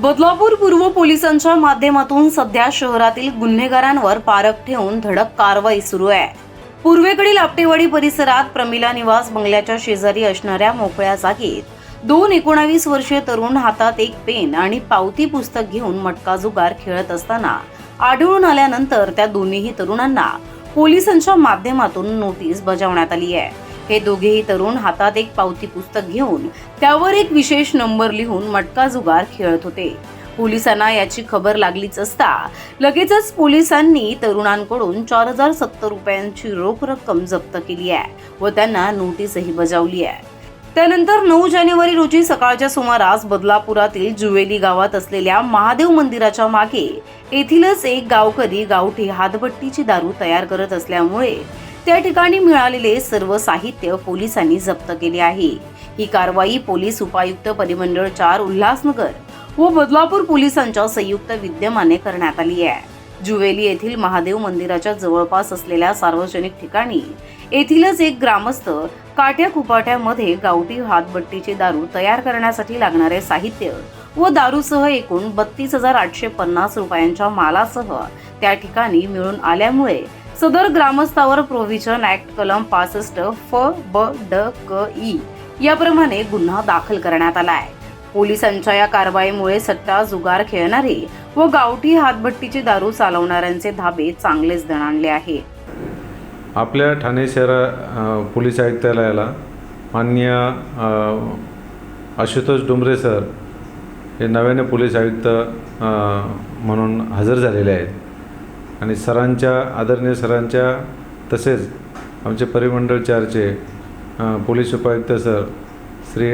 बदलापूर पूर्व पोलिसांच्या माध्यमातून सध्या शहरातील गुन्हेगारांवर पारख ठेवून धडक कारवाई सुरू आहे. पूर्वेकडील आपटेवाडी परिसरात प्रमिला निवास बंगल्याच्या शेजारी असणाऱ्या मोकळ्या जागेत दोन एकोणावीस वर्षीय तरुण हातात एक पेन आणि पावती पुस्तक घेऊन मटका जुगार खेळत असताना आढळून आल्यानंतर त्या दोन्हीही तरुणांना पोलिसांच्या माध्यमातून नोटीस बजावण्यात आली आहे. हे दोघेही तरुण हातात एक पावती पुस्तक घेऊन त्यावर एक विशेष नंबर लिहून मटका जुगार खेळत होते. पोलिसांना याची खबर लागलीच असता लगेचच पोलिसांनी तरुणांकडून चार हजार सत्तर रुपयांची रोख रक्कम जप्त केली आहे व त्यांना नोटीसही बजावली आहे. त्यानंतर नऊ जानेवारी रोजी सकाळच्या सुमारास बदलापुरातील जुवेली गावात असलेल्या महादेव मंदिराच्या मागे येथीलच एक गावकरी गावठी हातभट्टीची दारू तयार करत असल्यामुळे त्या ठिकाणी मिळालेले सर्व साहित्य पोलिसांनी जप्त केले आहे. ही कारवाई पोलीस उपायुक्त परिमंडळ चार उल्हासनगर व बदलापूर पोलिसांच्या संयुक्त विद्यमाने करण्यात आली आहे. जुवेली येथील महादेव मंदिराच्या जवळपास असलेल्या सार्वजनिक ठिकाणी येथीलच एक ग्रामस्थ काट्या कुपाट्यामध्ये गावठी हातबट्टीचे दारू तयार करण्यासाठी लागणारे साहित्य व दारूसह एकूण बत्तीस हजार आठशे पन्नास रुपयांच्या मालासह त्या ठिकाणी मिळून आल्यामुळे सदर ग्रामस्थावर प्रोव्हिजन ऍक्ट कलम पासष्ट फ ब ड क ई याप्रमाणे गुन्हा दाखल करण्यात आला आहे पोलिसांच्या या कारवाईमुळे सट्टा जुगार खेळणारे व गावठी हातभट्टीची दारू चालवणाऱ्यांचे धाबे चांगलेच दणाणले आहे. आपल्या ठाणे शहर पोलीस आयुक्तालयाला मान्य आशुतोष डुमरे सर हे नव्याने पोलीस आयुक्त म्हणून हजर झालेले आहेत. आणि सरांच्या आदरणीय सरांच्या तसेच आमचे परिमंडळ चारचे पोलीस उपायुक्त sir Shri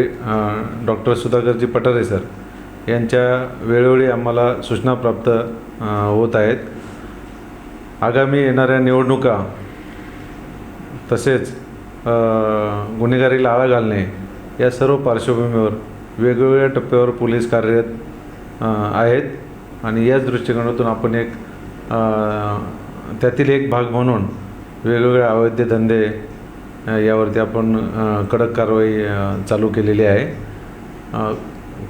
doctor Sudhakar ji Pathare sir यांच्या वेळोवेळी आम्हाला सूचना प्राप्त होत आहेत. आगामी येणाऱ्या निवडणुका तसेच गुन्हेगारीला आळा घालणे या सर्व पार्श्वभूमीवर वेगवेगळ्या टप्प्यावर पोलीस कार्यरत आहेत. आणि याच दृष्टिकोनातून आपण एक त्यातील एक भाग म्हणून वेगवेगळे अवैध धंदे यावरती आपण कडक कारवाई चालू केलेली आहे.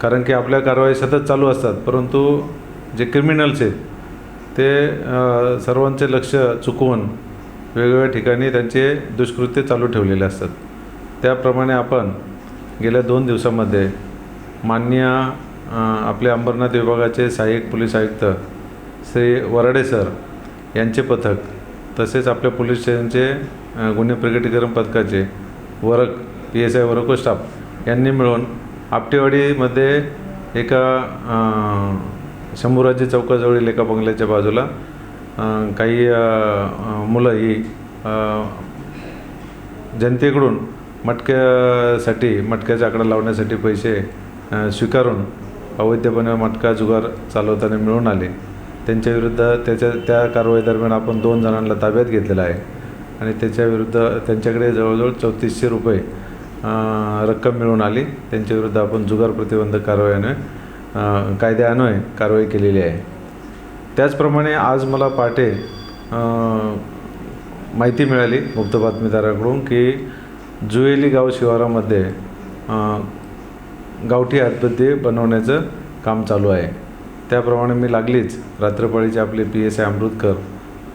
कारण की आपल्या कारवाई सतत चालू असतात परंतु जे क्रिमिनल्स आहेत ते सर्वांचे लक्ष चुकवून वेगवेगळ्या ठिकाणी त्यांचे दुष्कृत्य चालू ठेवलेले असतात. त्याप्रमाणे आपण गेल्या दोन दिवसामध्ये माननीय आपले अंबरनाथ विभागाचे सहाय्यक पोलीस आयुक्त श्री वराडे सर यांचे पथक तसेच आपल्या पोलीस स्टेशनचे गुन्हे प्रगटीकरण पथकाचे वरक पी एस आय वरको स्टाफ यांनी मिळून आपटेवाडीमध्ये एका अ, शंभूराजी चौकाजवळील एका बंगल्याच्या बाजूला काही मुलं ही जनतेकडून मटक्यासाठी मटक्याचा आकडा लावण्यासाठी पैसे स्वीकारून अवैधपणे मटका जुगार चालवताना मिळून आले. त्यांच्याविरुद्ध त्याच्या त्या कारवाई दरम्यान आपण दोन जणांना ताब्यात घेतलेलं आहे. आणि त्याच्याविरुद्ध त्यांच्याकडे जवळजवळ चौतीसशे रुपये रक्कम मिळून आली. त्यांच्याविरुद्ध आपण जुगार प्रतिबंधक कारवाईने अ, कायद्यान्वये कारवाई केलेली आहे. त्याचप्रमाणे आज मला पाटे माहिती मिळाली गुप्त बातमीदाराकडून की जुएली गाव शिवारामध्ये गावठी हातपत्ती बनवण्याचं काम चालू आहे. त्याप्रमाणे मी लागलीच. रात्रपाळीचे आपले पी एस आय अमृतकर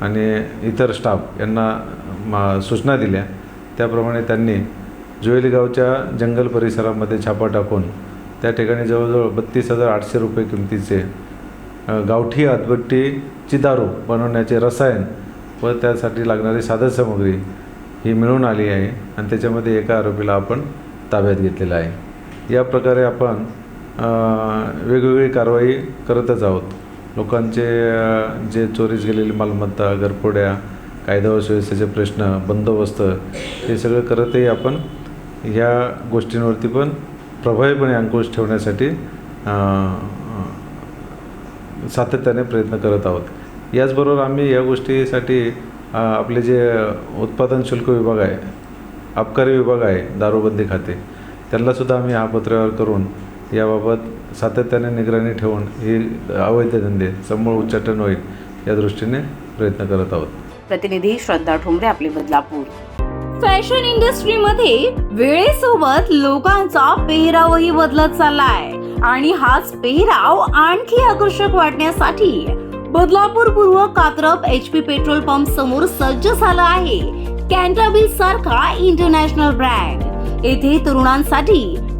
आणि इतर स्टाफ यांना मा सूचना दिल्या. त्याप्रमाणे त्यांनी जुएलगावच्या जंगल परिसरामध्ये छापा टाकून त्या ठिकाणी जवळजवळ बत्तीस हजार आठशे रुपये किमतीचे गावठी हातभट्टीची दारू बनवण्याचे रसायन व त्यासाठी लागणारी साधनसामुग्री ही मिळून आली आहे आणि त्याच्यामध्ये एका आरोपीला आपण ताब्यात घेतलेला आहे. या प्रकारे आपण वेगवेगळी कारवाई करतच आहोत. लोकांचे जे चोरीस गेलेली मालमत्ता घरफोड्या कायदा व सुव्यवस्थेचे प्रश्न बंदोबस्त हे सगळं करतही आपण ह्या गोष्टींवरती पण प्रभावीपणे अंकुश ठेवण्यासाठी सातत्याने प्रयत्न करत आहोत. याचबरोबर आम्ही या गोष्टीसाठी आपले जे उत्पादन शुल्क विभाग आहे आबकारी विभाग आहे दारूबंदी खाते त्यांनासुद्धा आम्ही हा पत्रव्यवहार करून याबाबत सातत्याने निगराणी ठेवून ही अवैध धंदे समूळ उच्चाटन होईल या दृष्टीने प्रयत्न करत आहोत. प्रतिनिधी श्रद्धा ठोंबरे आपले बदलापूर. फॅशन इंडस्ट्रीमध्ये वेळेसोबत लोकांचा पेहरावही बदलत चाललाय. आणि हाच पेहराव आणखी आकर्षक वाटण्यासाठी बदलापूर पूर्व Katrap H P petrol pump समोर सज्ज झाला आहे. कॅन्टाबिल सारखा इंटरनॅशनल ब्रँड येथे तरुणांसाठी